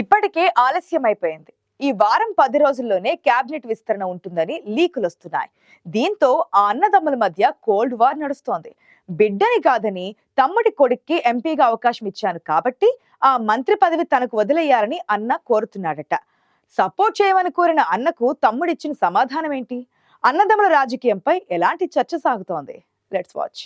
ఇప్పటికే ఆలస్యమైపోయింది. ఈ వారం పది రోజుల్లోనే కేబినెట్ విస్తరణ ఉంటుందని లీకులు వస్తున్నాయి. దీంతో ఆ అన్నదమ్ముల మధ్య కోల్డ్ వార్ నడుస్తోంది. బిడ్డని కాదని తమ్ముడి కొడుక్కి ఎంపీగా అవకాశం ఇచ్చాను కాబట్టి ఆ మంత్రి పదవి తనకు వదిలేయాలని అన్న కోరుతున్నాడట. సపోర్ట్ చేయమని కోరిన అన్నకు తమ్ముడిచ్చిన సమాధానం ఏంటి? అన్నదమ్ముల రాజకీయంపై ఎలాంటి చర్చ సాగుతోంది? Let's watch.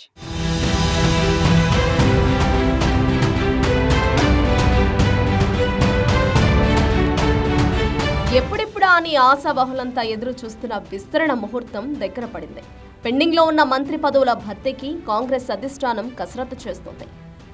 ఎప్పుడెప్పుడా ఆశావహులంతా ఆశాబహులంతా ఎదురు చూస్తున్న విస్తరణ ముహూర్తం దగ్గర పడింది. పెండింగ్లో ఉన్న మంత్రి పదవుల భర్తీకి కాంగ్రెస్ అధిష్టానం కసరత్తు చేస్తోంది.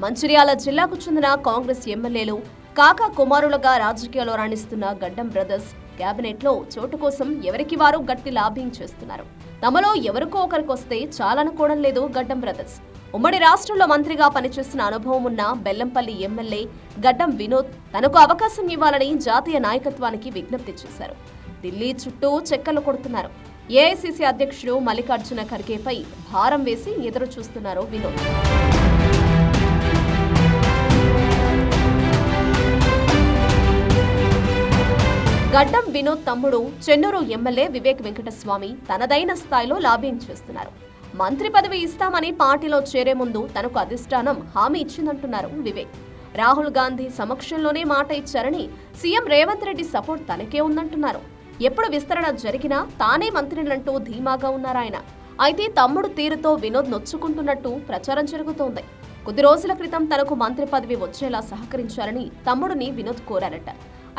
మంచిర్యాల జిల్లాకు చెందిన కాంగ్రెస్ ఎమ్మెల్యేలు కాకా కుమారులుగా రాజకీయాల్లో రాణిస్తున్న గడ్డం బ్రదర్స్ కేబినెట్లో చోటు కోసం ఎవరికి వారు గట్టి లాబింగ్ చేస్తున్నారు. తమలో ఎవరికో ఒకరికొస్తే చాలనుకోవడం లేదు గడ్డం బ్రదర్స్. ఉమ్మడి రాష్ట్రంలో మంత్రిగా పనిచేసిన అనుభవం ఉన్న బెల్లంపల్లి ఎమ్మెల్యే గడ్డం వినోద్ తనకు అవకాశం ఇవ్వాలని జాతీయ నాయకత్వానికి విజ్ఞప్తి చేశారు. ఢిల్లీ చుట్టూ చెక్కలు కొడుతున్నారు. ఏఐసిసి అధ్యక్షుడు మల్లికార్జున ఖర్గేపై భారం వేసి ఎదురు చూస్తున్నారు వినోద్. గడ్డం వినోద్ తమ్ముడు చెన్నూరు ఎమ్మెల్యే వివేక్ వెంకటస్వామి తనదైన స్థాయిలో లాబింగ్ చేస్తున్నారు. మంత్రి పదవి ఇస్తామని పార్టీలో చేరే ముందు తనకు అధిష్టానం హామీ ఇచ్చిందంటున్నారు వివేక్. రాహుల్ గాంధీ సమక్షంలోనే మాట ఇచ్చారని సీఎం రేవంత్ రెడ్డి సపోర్ట్ తనకే ఉందంటున్నారు. ఎప్పుడు విస్తరణ జరిగినా తానే మంత్రినంటూ ధీమాగా ఉన్నారాయన అయితే తమ్ముడు తీరుతో వినోద్ నొచ్చుకుంటున్నట్టు ప్రచారం జరుగుతోంది. కొద్ది రోజుల క్రితం తనకు మంత్రి పదవి వచ్చేలా సహకరించాలని తమ్ముడిని వినోద్ కోరారట.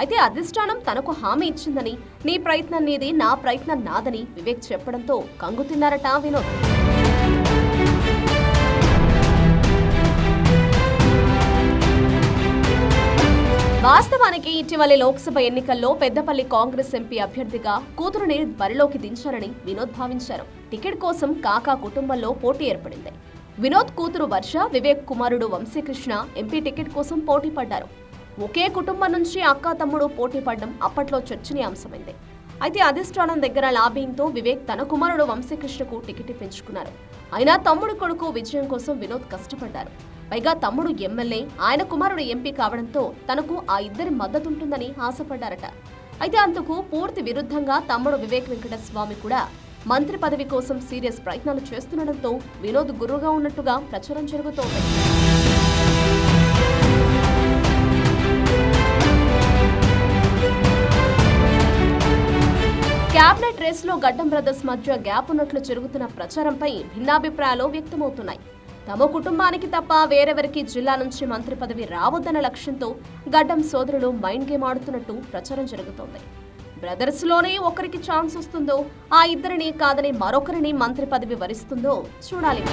అయితే అధిష్టానం తనకు హామీ ఇచ్చిందని నీ ప్రయత్నం నీది నా ప్రయత్నం నాదని వివేక్ చెప్పడంతో కంగుతిన్నారట వినోద్. వాస్తవానికి ఇటీవలి లోక్సభ ఎన్నికల్లో పెద్దపల్లి కాంగ్రెస్ ఎంపీ అభ్యర్థిగా కూతురుని బరిలోకి దించారని వినోద్ భావించారు. టికెట్ కోసం కాకా కుటుంబంలో పోటీ ఏర్పడింది. వినోద్ కూతురు వర్ష వివేక్ కుమారుడు వంశీకృష్ణ ఎంపీ టికెట్ కోసం పోటీ పడ్డారు. ఒకే కుటుంబం నుంచి అక్కా తమ్ముడు పోటీ పడడం అప్పట్లో చర్చనీయాంశమైంది అయితే అధిష్టానం దగ్గర లాబింగ్తో వివేక్ తన కుమారుడు వంశీకృష్ణకు టికెట్ పెంచుకున్నారు అయినా తమ్ముడు కొడుకు విజయం కోసం వినోద్ కష్టపడ్డారు. పైగా తమ్ముడు ఎమ్మెల్యే ఆయన కుమారుడు ఎంపీ కావడంతో తనకు ఆ ఇద్దరి మద్దతుంటుందని ఆశపడ్డారట. అయితే అందుకు పూర్తి విరుద్ధంగా తమ్ముడు వివేక్ వెంకటస్వామి కూడా మంత్రి పదవి కోసం సీరియస్ ప్రయత్నాలు చేస్తుండటంతో వినోద్ గురువుగా ఉన్నట్టుగా ప్రచారం జరుగుతోంది. క్యాబినెట్ రేసులో గడ్డం బ్రదర్స్ మధ్య గ్యాప్ ఉన్నట్లు జరుగుతున్న ప్రచారంపై భిన్నాభిప్రాయాలు వ్యక్తమవుతున్నాయి. తమ కుటుంబానికి తప్ప వేరెవరికి జిల్లా నుంచి మంత్రి పదవి రావద్దన్న లక్ష్యంతో గడ్డం సోదరులు మైండ్ గేమ్ ఆడుతున్నట్టు ప్రచారం జరుగుతోంది. బ్రదర్స్లోనే ఒకరికి ఛాన్స్ వస్తుందో ఆ ఇద్దరిని కాదని మరొకరిని మంత్రి పదవి వరిస్తుందో చూడాలి.